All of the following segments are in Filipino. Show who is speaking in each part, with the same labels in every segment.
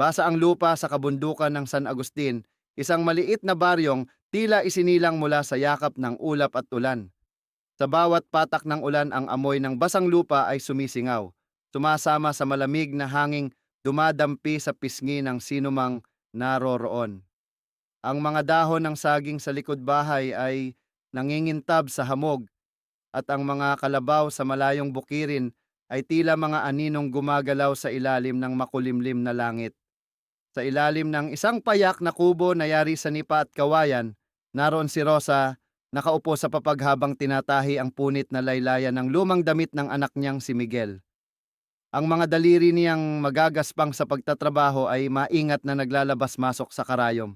Speaker 1: Basa ang lupa sa kabundukan ng San Agustin, isang maliit na baryong tila isinilang mula sa yakap ng ulap at ulan. Sa bawat patak ng ulan ang amoy ng basang lupa ay sumisingaw, sumasama sa malamig na hanging dumadampi sa pisngi ng sinumang naroroon. Ang mga dahon ng saging sa likod bahay ay nangingintab sa hamog at ang mga kalabaw sa malayong bukirin ay tila mga aninong gumagalaw sa ilalim ng makulimlim na langit. Sa ilalim ng isang payak na kubo na yari sa nipa at kawayan, naroon si Rosa nakaupo sa papaghabang tinatahi ang punit na laylayan ng lumang damit ng anak niyang si Miguel. Ang mga daliri niyang magagaspang sa pagtatrabaho ay maingat na naglalabas-masok sa karayom.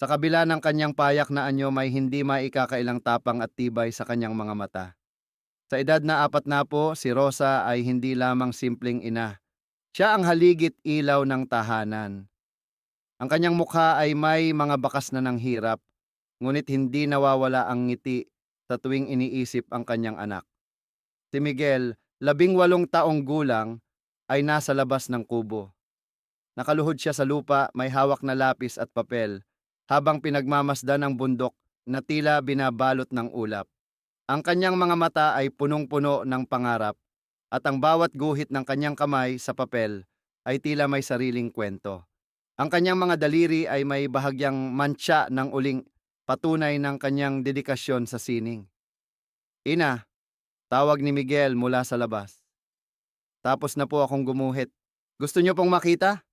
Speaker 1: Sa kabila ng kanyang payak na anyo may hindi maikakailang tapang at tibay sa kanyang mga mata. Sa edad na apat na po, si Rosa ay hindi lamang simpleng ina. Siya ang haligit ilaw ng tahanan. Ang kanyang mukha ay may mga bakas na ng hirap, ngunit hindi nawawala ang ngiti sa tuwing iniisip ang kanyang anak. Si Miguel, labing walong taong gulang, ay nasa labas ng kubo. Nakaluhod siya sa lupa, may hawak na lapis at papel, habang pinagmamasdan ang bundok na tila binabalot ng ulap. Ang kanyang mga mata ay punong-puno ng pangarap at ang bawat guhit ng kanyang kamay sa papel ay tila may sariling kwento. Ang kanyang mga daliri ay may bahagyang mantsa ng uling patunay ng kanyang dedikasyon sa sining. Ina, tawag ni Miguel mula sa labas. Tapos na po akong gumuhit. Gusto niyo pong makita?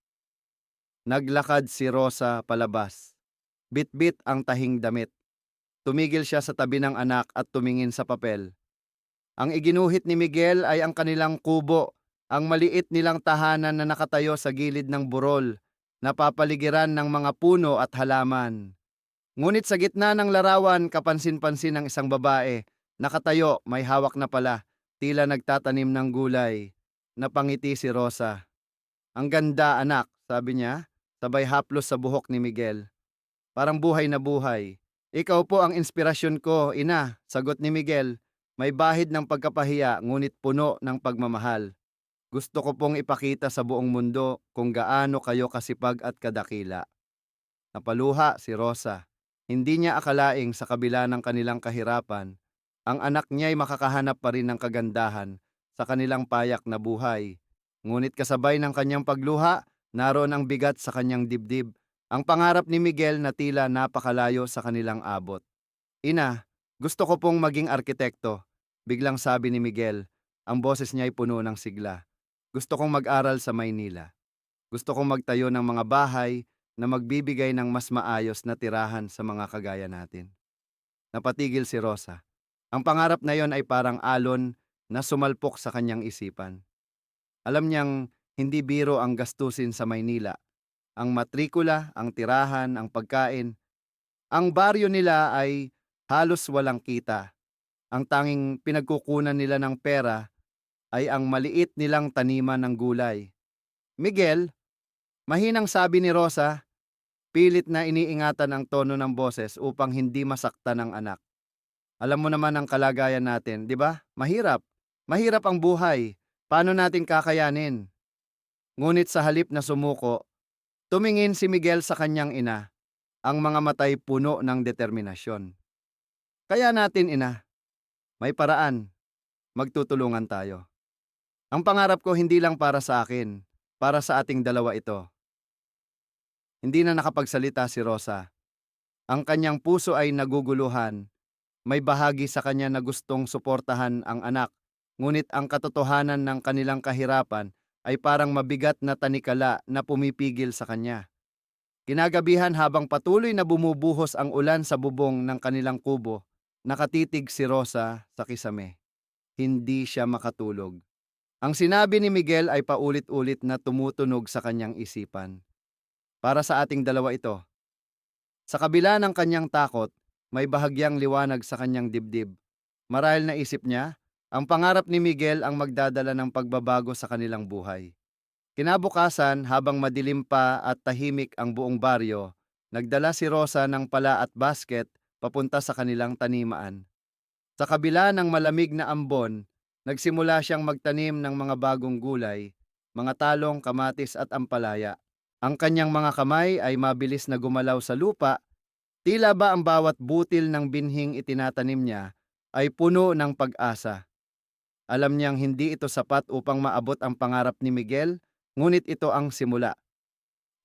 Speaker 1: Naglakad si Rosa palabas. Bit-bit ang tahing damit. Tumigil siya sa tabi ng anak at tumingin sa papel. Ang iginuhit ni Miguel ay ang kanilang kubo, ang maliit nilang tahanan na nakatayo sa gilid ng burol, napapaligiran ng mga puno at halaman. Ngunit sa gitna ng larawan, kapansin-pansin ng isang babae, nakatayo, may hawak na pala, tila nagtatanim ng gulay. Napangiti si Rosa. Ang ganda, anak, sabi niya, sabay haplos sa buhok ni Miguel. Parang buhay na buhay. Ikaw po ang inspirasyon ko, ina, sagot ni Miguel. May bahid ng pagkapahiya ngunit puno ng pagmamahal. Gusto ko pong ipakita sa buong mundo kung gaano kayo kasipag at kadakila. Napaluha si Rosa. Hindi niya akalaing sa kabila ng kanilang kahirapan, ang anak niya ay makakahanap pa rin ng kagandahan sa kanilang payak na buhay. Ngunit kasabay ng kanyang pagluha, naroon ang bigat sa kanyang dibdib ang pangarap ni Miguel na tila napakalayo sa kanilang abot. Ina, gusto ko pong maging arkitekto. Biglang sabi ni Miguel, ang boses niya ay puno ng sigla. Gusto kong mag-aral sa Maynila. Gusto kong magtayo ng mga bahay na magbibigay ng mas maayos na tirahan sa mga kagaya natin. Napatigil si Rosa. Ang pangarap na yon ay parang alon na sumalpok sa kanyang isipan. Alam niyang hindi biro ang gastusin sa Maynila ang matrikula, ang tirahan, ang pagkain. Ang baryo nila ay halos walang kita. Ang tanging pinagkukunan nila ng pera ay ang maliit nilang taniman ng gulay. Miguel, mahinang sabi ni Rosa, pilit na iniingatan ang tono ng boses upang hindi masaktan ang anak. Alam mo naman ang kalagayan natin, di ba? Mahirap. Mahirap ang buhay. Paano natin kakayanin? Ngunit sa halip na sumuko, Tumingin si Miguel sa kanyang ina, ang mga matay puno ng determinasyon. Kaya natin, ina, may paraan. Magtutulungan tayo. Ang pangarap ko hindi lang para sa akin, para sa ating dalawa ito. Hindi na nakapagsalita si Rosa. Ang kanyang puso ay naguguluhan. May bahagi sa kanya na gustong suportahan ang anak, ngunit ang katotohanan ng kanilang kahirapan ay parang mabigat na tanikala na pumipigil sa kanya. Kinagabihan habang patuloy na bumubuhos ang ulan sa bubong ng kanilang kubo, nakatitig si Rosa sa kisame. Hindi siya makatulog. Ang sinabi ni Miguel ay paulit-ulit na tumutunog sa kanyang isipan. Para sa ating dalawa ito. Sa kabila ng kanyang takot, may bahagyang liwanag sa kanyang dibdib. Marahil na isip niya, ang pangarap ni Miguel ang magdadala ng pagbabago sa kanilang buhay. Kinabukasan, habang madilim pa at tahimik ang buong baryo, nagdala si Rosa ng pala at basket papunta sa kanilang tanimaan. Sa kabila ng malamig na ambon, nagsimula siyang magtanim ng mga bagong gulay, mga talong, kamatis at ampalaya. Ang kanyang mga kamay ay mabilis na gumalaw sa lupa, tila ba ang bawat butil ng binhing itinatanim niya ay puno ng pag-asa. Alam niyang hindi ito sapat upang maabot ang pangarap ni Miguel, ngunit ito ang simula.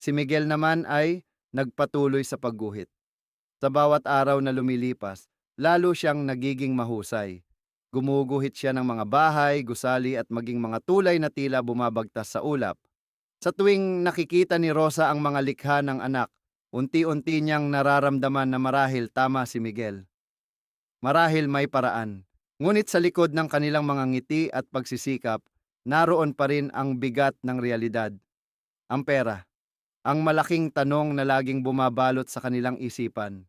Speaker 1: Si Miguel naman ay nagpatuloy sa pagguhit. Sa bawat araw na lumilipas, lalo siyang nagiging mahusay. Gumuguhit siya ng mga bahay, gusali at maging mga tulay na tila bumabagtas sa ulap. Sa tuwing nakikita ni Rosa ang mga likha ng anak, unti-unti niyang nararamdaman na marahil tama si Miguel. Marahil may paraan. Ngunit sa likod ng kanilang mga ngiti at pagsisikap, naroon pa rin ang bigat ng realidad. Ang pera. Ang malaking tanong na laging bumabalot sa kanilang isipan.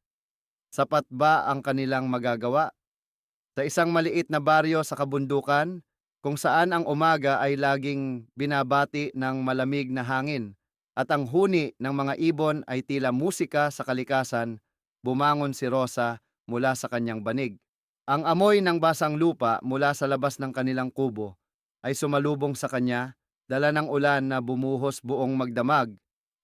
Speaker 1: Sapat ba ang kanilang magagawa? Sa isang maliit na baryo sa kabundukan, kung saan ang umaga ay laging binabati ng malamig na hangin at ang huni ng mga ibon ay tila musika sa kalikasan, bumangon si Rosa mula sa kanyang banig. Ang amoy ng basang lupa mula sa labas ng kanilang kubo ay sumalubong sa kanya, dala ng ulan na bumuhos buong magdamag.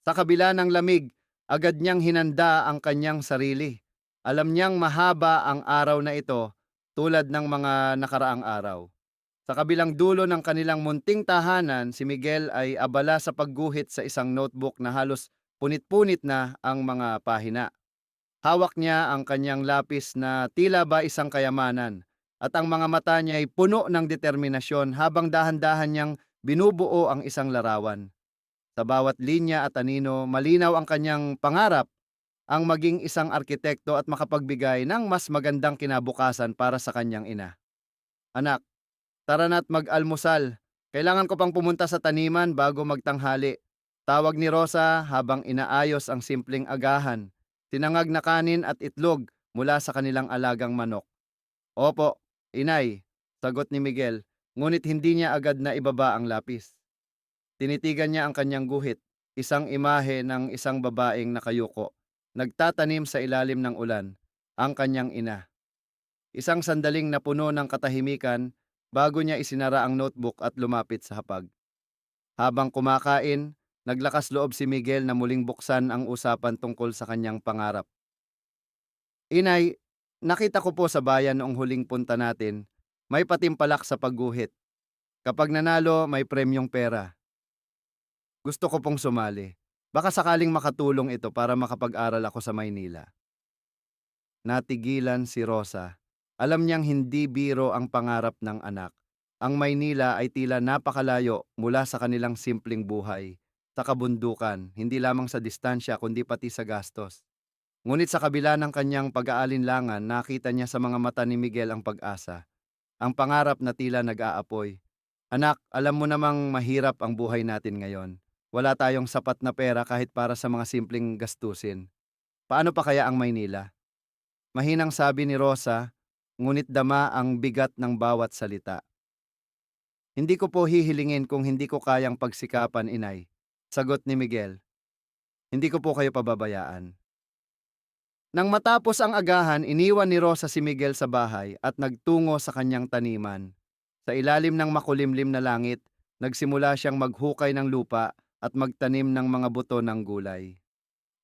Speaker 1: Sa kabila ng lamig, agad niyang hinanda ang kanyang sarili. Alam niyang mahaba ang araw na ito tulad ng mga nakaraang araw. Sa kabilang dulo ng kanilang munting tahanan, si Miguel ay abala sa pagguhit sa isang notebook na halos punit-punit na ang mga pahina. Hawak niya ang kanyang lapis na tila ba isang kayamanan at ang mga mata niya ay puno ng determinasyon habang dahan-dahan niyang binubuo ang isang larawan. Sa bawat linya at anino, malinaw ang kanyang pangarap ang maging isang arkitekto at makapagbigay ng mas magandang kinabukasan para sa kanyang ina. Anak, tara na't mag-almusal. Kailangan ko pang pumunta sa taniman bago magtanghali. Tawag ni Rosa habang inaayos ang simpleng agahan, tinangag na kanin at itlog mula sa kanilang alagang manok. Opo, inay, sagot ni Miguel, ngunit hindi niya agad na ibaba ang lapis. Tinitigan niya ang kanyang guhit, isang imahe ng isang babaeng nakayuko, nagtatanim sa ilalim ng ulan, ang kanyang ina. Isang sandaling napuno ng katahimikan bago niya isinara ang notebook at lumapit sa hapag. Habang kumakain, naglakas loob si Miguel na muling buksan ang usapan tungkol sa kanyang pangarap. Inay, nakita ko po sa bayan noong huling punta natin, may patimpalak sa pagguhit. Kapag nanalo, may premyong pera. Gusto ko pong sumali. Baka sakaling makatulong ito para makapag-aral ako sa Maynila. Natigilan si Rosa. Alam niyang hindi biro ang pangarap ng anak. Ang Maynila ay tila napakalayo mula sa kanilang simpleng buhay, sa kabundukan, hindi lamang sa distansya kundi pati sa gastos. Ngunit sa kabila ng kanyang pag-aalinlangan, nakita niya sa mga mata ni Miguel ang pag-asa. Ang pangarap na tila nag-aapoy. Anak, alam mo namang mahirap ang buhay natin ngayon. Wala tayong sapat na pera kahit para sa mga simpleng gastusin. Paano pa kaya ang Maynila? Mahinang sabi ni Rosa, ngunit dama ang bigat ng bawat salita. Hindi ko po hihilingin kung hindi ko kayang pagsikapan, inay. Sagot ni Miguel. Hindi ko po kayo pababayaan. Nang matapos ang agahan, iniwan ni Rosa si Miguel sa bahay at nagtungo sa kanyang taniman. Sa ilalim ng makulimlim na langit, nagsimula siyang maghukay ng lupa at magtanim ng mga buto ng gulay.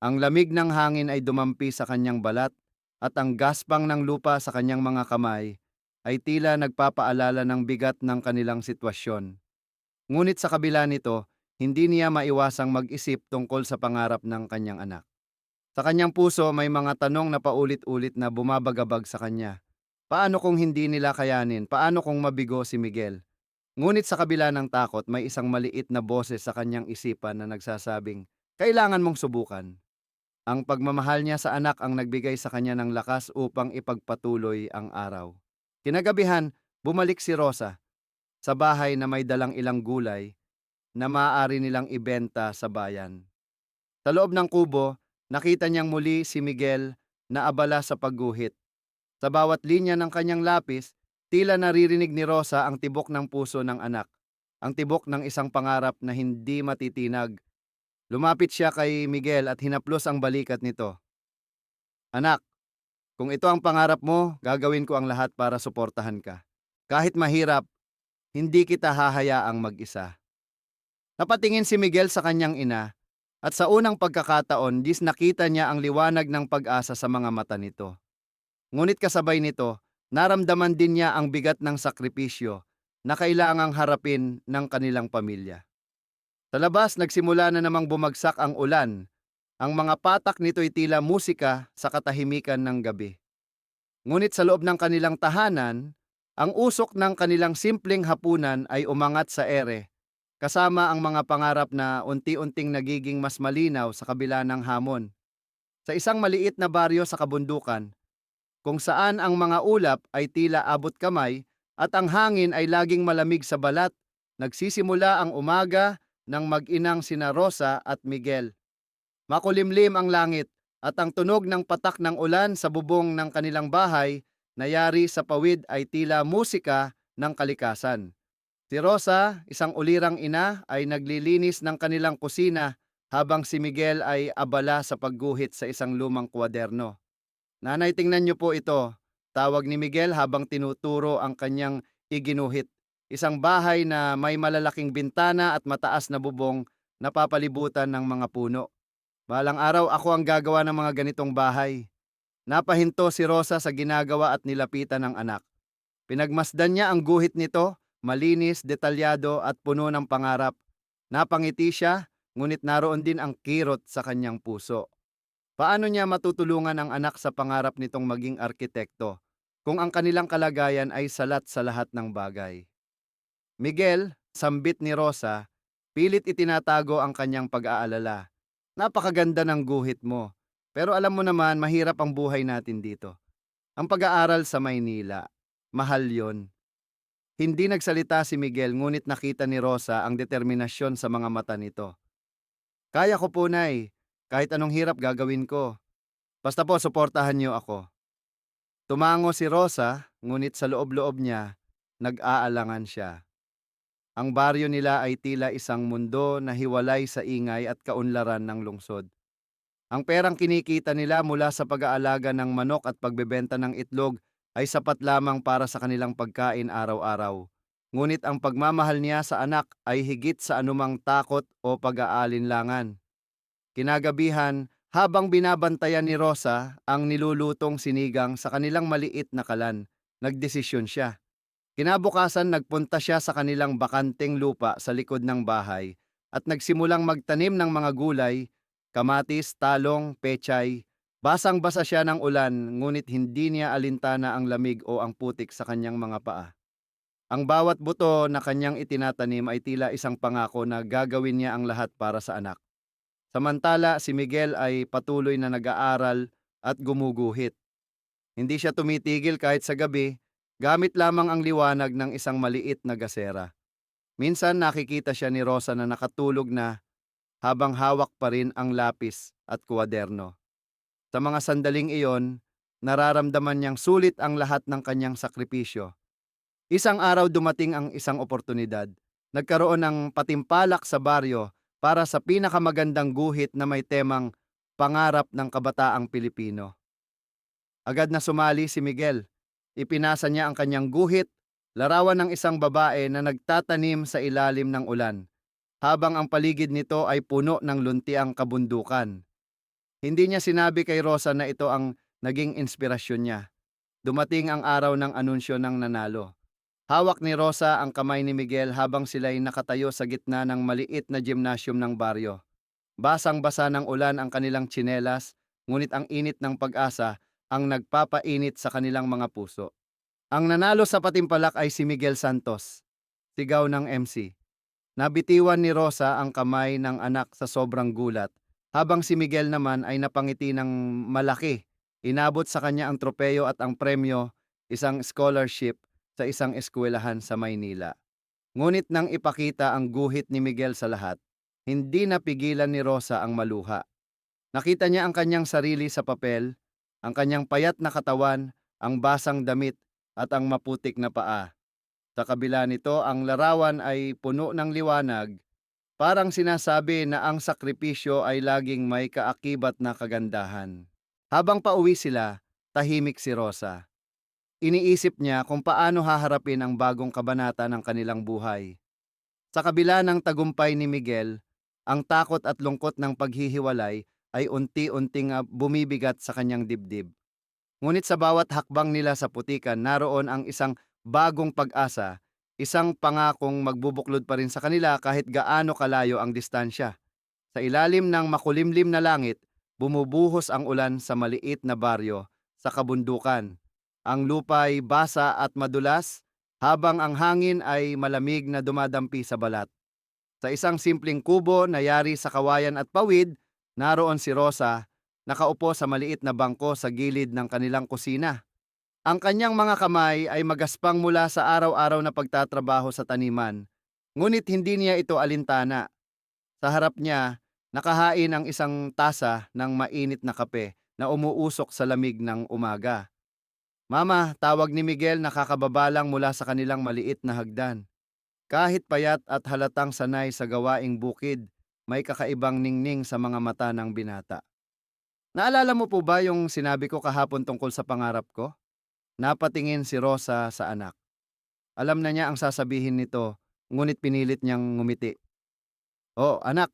Speaker 1: Ang lamig ng hangin ay dumampi sa kanyang balat at ang gaspang ng lupa sa kanyang mga kamay ay tila nagpapaalala ng bigat ng kanilang sitwasyon. Ngunit sa kabila nito, hindi niya maiwasang mag-isip tungkol sa pangarap ng kanyang anak. Sa kanyang puso may mga tanong na paulit-ulit na bumabagabag sa kanya. Paano kung hindi nila kayanin? Paano kung mabigo si Miguel? Ngunit sa kabila ng takot, may isang maliit na boses sa kanyang isipan na nagsasabing, kailangan mong subukan. Ang pagmamahal niya sa anak ang nagbigay sa kanya ng lakas upang ipagpatuloy ang araw. Kinagabihan, bumalik si Rosa sa bahay na may dalang ilang gulay na maaari nilang ibenta sa bayan. Sa loob ng kubo, nakita niyang muli si Miguel na abala sa pagguhit. Sa bawat linya ng kanyang lapis, tila naririnig ni Rosa ang tibok ng puso ng anak, ang tibok ng isang pangarap na hindi matitinag. Lumapit siya kay Miguel at hinaplos ang balikat nito. Anak, kung ito ang pangarap mo, gagawin ko ang lahat para suportahan ka. Kahit mahirap, hindi kita hahayaang mag-isa. Napatingin si Miguel sa kanyang ina, At sa unang pagkakataon, dis nakita niya ang liwanag ng pag-asa sa mga mata nito. Ngunit kasabay nito, naramdaman din niya ang bigat ng sakripisyo na kailangang harapin ng kanilang pamilya. Sa labas, nagsimula na namang bumagsak ang ulan. Ang mga patak nito'y tila musika sa katahimikan ng gabi. Ngunit sa loob ng kanilang tahanan, ang usok ng kanilang simpleng hapunan ay umangat sa ere, kasama ang mga pangarap na unti-unting nagiging mas malinaw sa kabila ng hamon. Sa isang maliit na baryo sa kabundukan, kung saan ang mga ulap ay tila abot kamay at ang hangin ay laging malamig sa balat, nagsisimula ang umaga ng mag-inang sina Rosa at Miguel. Makulimlim ang langit at ang tunog ng patak ng ulan sa bubong ng kanilang bahay na yari sa pawid ay tila musika ng kalikasan. Si Rosa, isang ulirang ina, ay naglilinis ng kanilang kusina habang si Miguel ay abala sa pagguhit sa isang lumang kwaderno. Nanay, tingnan niyo po ito. Tawag ni Miguel habang tinuturo ang kanyang iginuhit. Isang bahay na may malalaking bintana at mataas na bubong na papalibutan ng mga puno. Balang araw ako ang gagawa ng mga ganitong bahay. Napahinto si Rosa sa ginagawa at nilapitan ng anak. Pinagmasdan niya ang guhit nito, malinis, detalyado at puno ng pangarap. Napangiti siya, ngunit naroon din ang kirot sa kanyang puso. Paano niya matutulungan ang anak sa pangarap nitong maging arkitekto kung ang kanilang kalagayan ay salat sa lahat ng bagay? Miguel, sambit ni Rosa, pilit itinatago ang kanyang pag-aalala. Napakaganda ng guhit mo, pero alam mo naman mahirap ang buhay natin dito. Ang pag-aaral sa Maynila, mahal yon. Hindi nagsalita si Miguel ngunit nakita ni Rosa ang determinasyon sa mga mata nito. Kaya ko po, Nay. Kahit anong hirap gagawin ko. Basta po, suportahan niyo ako. Tumango si Rosa, ngunit sa loob-loob niya, nag-aalangan siya. Ang baryo nila ay tila isang mundo na hiwalay sa ingay at kaunlaran ng lungsod. Ang perang kinikita nila mula sa pag-aalaga ng manok at pagbebenta ng itlog ay sapat lamang para sa kanilang pagkain araw-araw. Ngunit ang pagmamahal niya sa anak ay higit sa anumang takot o pag-aalinlangan. Kinagabihan, habang binabantayan ni Rosa ang nilulutong sinigang sa kanilang maliit na kalan, nagdesisyon siya. Kinabukasan nagpunta siya sa kanilang bakanteng lupa sa likod ng bahay at nagsimulang magtanim ng mga gulay, kamatis, talong, pechay. Basang-basa siya ng ulan ngunit hindi niya alintana ang lamig o ang putik sa kanyang mga paa. Ang bawat buto na kanyang itinatanim ay tila isang pangako na gagawin niya ang lahat para sa anak. Samantala, si Miguel ay patuloy na nag-aaral at gumuguhit. Hindi siya tumitigil kahit sa gabi, gamit lamang ang liwanag ng isang maliit na gasera. Minsan nakikita siya ni Rosa na nakatulog na habang hawak pa rin ang lapis at kuwaderno. Sa mga sandaling iyon, nararamdaman niyang sulit ang lahat ng kanyang sakripisyo. Isang araw dumating ang isang oportunidad. Nagkaroon ng patimpalak sa baryo para sa pinakamagandang guhit na may temang pangarap ng kabataang Pilipino. Agad na sumali si Miguel. Ipinasa niya ang kanyang guhit, larawan ng isang babae na nagtatanim sa ilalim ng ulan, habang ang paligid nito ay puno ng luntiang kabundukan. Hindi niya sinabi kay Rosa na ito ang naging inspirasyon niya. Dumating ang araw ng anunsyo ng nanalo. Hawak ni Rosa ang kamay ni Miguel habang sila'y nakatayo sa gitna ng maliit na gymnasium ng baryo. Basang-basa ng ulan ang kanilang tsinelas, ngunit ang init ng pag-asa ang nagpapainit sa kanilang mga puso. Ang nanalo sa patimpalak ay si Miguel Santos, sigaw ng MC. Nabitiwan ni Rosa ang kamay ng anak sa sobrang gulat, habang si Miguel naman ay napangiti ng malaki. Inabot sa kanya ang tropeyo at ang premyo, isang scholarship sa isang eskwelahan sa Maynila. Ngunit nang ipakita ang guhit ni Miguel sa lahat, hindi napigilan ni Rosa ang maluha. Nakita niya ang kanyang sarili sa papel, ang kanyang payat na katawan, ang basang damit at ang maputik na paa. Sa kabila nito, ang larawan ay puno ng liwanag, parang sinasabi na ang sakripisyo ay laging may kaakibat na kagandahan. Habang pauwi sila, tahimik si Rosa. Iniisip niya kung paano haharapin ang bagong kabanata ng kanilang buhay. Sa kabila ng tagumpay ni Miguel, Ang takot at lungkot ng paghihiwalay ay unti-unting bumibigat sa kanyang dibdib. Ngunit sa bawat hakbang nila sa putikan, naroon ang isang bagong pag-asa, isang pangakong magbubuklod pa rin sa kanila kahit gaano kalayo ang distansya. Sa ilalim ng makulimlim na langit, bumubuhos ang ulan sa maliit na baryo sa kabundukan. Ang lupa ay basa at madulas, habang ang hangin ay malamig na dumadampi sa balat. Sa isang simpleng kubo na yari sa kawayan at pawid, naroon si Rosa, nakaupo sa maliit na bangko sa gilid ng kanilang kusina. Ang kanyang mga kamay ay magaspang mula sa araw-araw na pagtatrabaho sa taniman, ngunit hindi niya ito alintana. Sa harap niya, nakahain ang isang tasa ng mainit na kape na umuusok sa lamig ng umaga. Mama, tawag ni Miguel nakakababalang mula sa kanilang maliit na hagdan. Kahit payat at halatang sanay sa gawaing bukid, may kakaibang ningning sa mga mata ng binata. Naalala mo po ba yung sinabi ko kahapon tungkol sa pangarap ko? Napatingin si Rosa sa anak. Alam na niya ang sasabihin nito, ngunit pinilit niyang ngumiti. Oh, anak,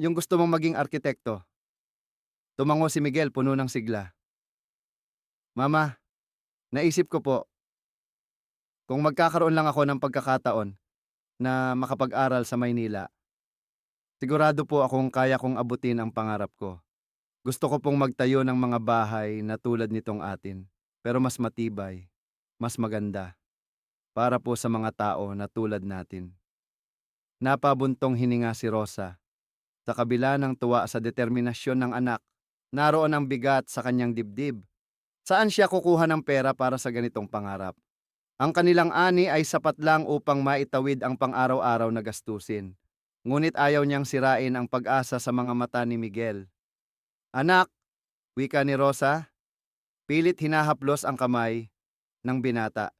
Speaker 1: yung gusto mong maging arkitekto. Tumango si Miguel puno ng sigla. Mama, naisip ko po, kung magkakaroon lang ako ng pagkakataon na makapag-aral sa Maynila, sigurado po akong kaya kong abutin ang pangarap ko. Gusto ko pong magtayo ng mga bahay na tulad nitong atin, pero mas matibay, mas maganda, para po sa mga tao na tulad natin. Napabuntong hininga si Rosa. Sa kabila ng tuwa sa determinasyon ng anak, naroon ang bigat sa kanyang dibdib. Saan siya kukuha ng pera para sa ganitong pangarap? Ang kanilang ani ay sapat lang upang maitawid ang pang-araw-araw na gastusin. Ngunit ayaw niyang sirain ang pag-asa sa mga mata ni Miguel. Anak, wika ni Rosa, pilit hinahaplos ang kamay ng binata.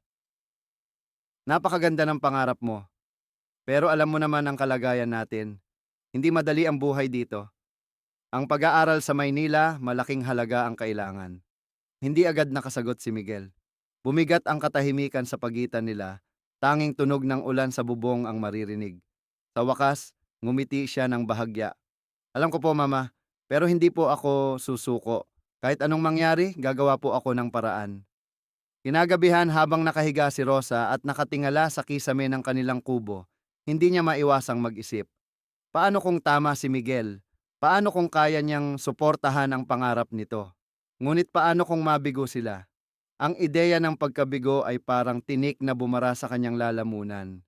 Speaker 1: Napakaganda ng pangarap mo. Pero alam mo naman ang kalagayan natin. Hindi madali ang buhay dito. Ang pag-aaral sa Maynila, malaking halaga ang kailangan. Hindi agad nakasagot si Miguel. Bumigat ang katahimikan sa pagitan nila, tanging tunog ng ulan sa bubong ang maririnig. Sa wakas, ngumiti siya ng bahagya. Alam ko po mama, pero hindi po ako susuko. Kahit anong mangyari, gagawa po ako ng paraan. Kinagabihan habang nakahiga si Rosa at nakatingala sa kisame ng kanilang kubo, hindi niya maiwasang mag-isip. Paano kung tama si Miguel? Paano kung kaya niyang suportahan ang pangarap nito? Ngunit paano kung mabigo sila? Ang ideya ng pagkabigo ay parang tinik na bumara sa kanyang lalamunan.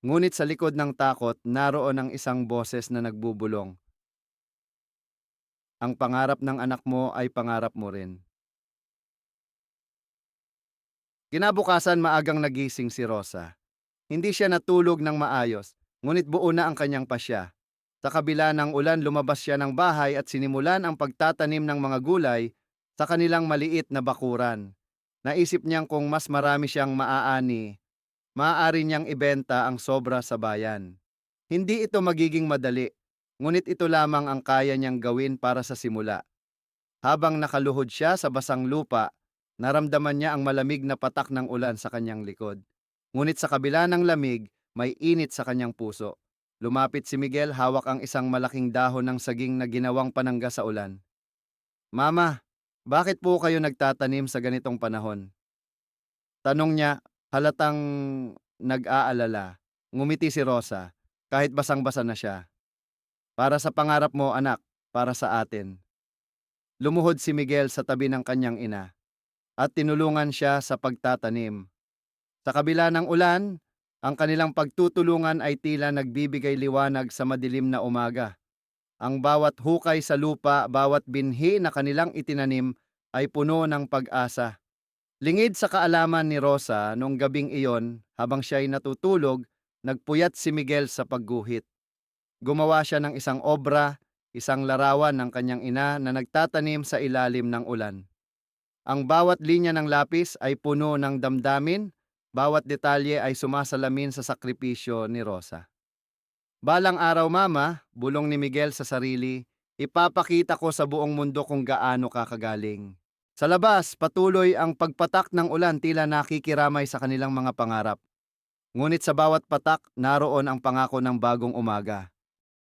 Speaker 1: Ngunit sa likod ng takot, naroon ang isang boses na nagbubulong. Ang pangarap ng anak mo ay pangarap mo rin. Kinabukasan maagang nagising si Rosa. Hindi siya natulog ng maayos, ngunit buo na ang kanyang pasya. Sa kabila ng ulan lumabas siya ng bahay at sinimulan ang pagtatanim ng mga gulay sa kanilang maliit na bakuran. Naisip niyang kung mas marami siyang maaani, maaari niyang ibenta ang sobra sa bayan. Hindi ito magiging madali, ngunit ito lamang ang kaya niyang gawin para sa simula. Habang nakaluhod siya sa basang lupa, naramdaman niya ang malamig na patak ng ulan sa kanyang likod. Ngunit sa kabila ng lamig, may init sa kanyang puso. Lumapit si Miguel hawak ang isang malaking dahon ng saging na ginawang panangga sa ulan. Mama, bakit po kayo nagtatanim sa ganitong panahon? Tanong niya, halatang nag-aalala. Ngumiti si Rosa, kahit basang-basa na siya. Para sa pangarap mo, anak, para sa atin. Lumuhod si Miguel sa tabi ng kanyang ina at tinulungan siya sa pagtatanim. Sa kabila ng ulan, ang kanilang pagtutulungan ay tila nagbibigay liwanag sa madilim na umaga. Ang bawat hukay sa lupa, bawat binhi na kanilang itinanim ay puno ng pag-asa. Lingid sa kaalaman ni Rosa nung gabing iyon, habang siya ay natutulog, nagpuyat si Miguel sa pagguhit. Gumawa siya ng isang obra, isang larawan ng kanyang ina na nagtatanim sa ilalim ng ulan. Ang bawat linya ng lapis ay puno ng damdamin, bawat detalye ay sumasalamin sa sakripisyo ni Rosa. Balang araw mama, bulong ni Miguel sa sarili, ipapakita ko sa buong mundo kung gaano kakagaling. Sa labas, patuloy ang pagpatak ng ulan tila nakikiramay sa kanilang mga pangarap. Ngunit sa bawat patak, naroon ang pangako ng bagong umaga.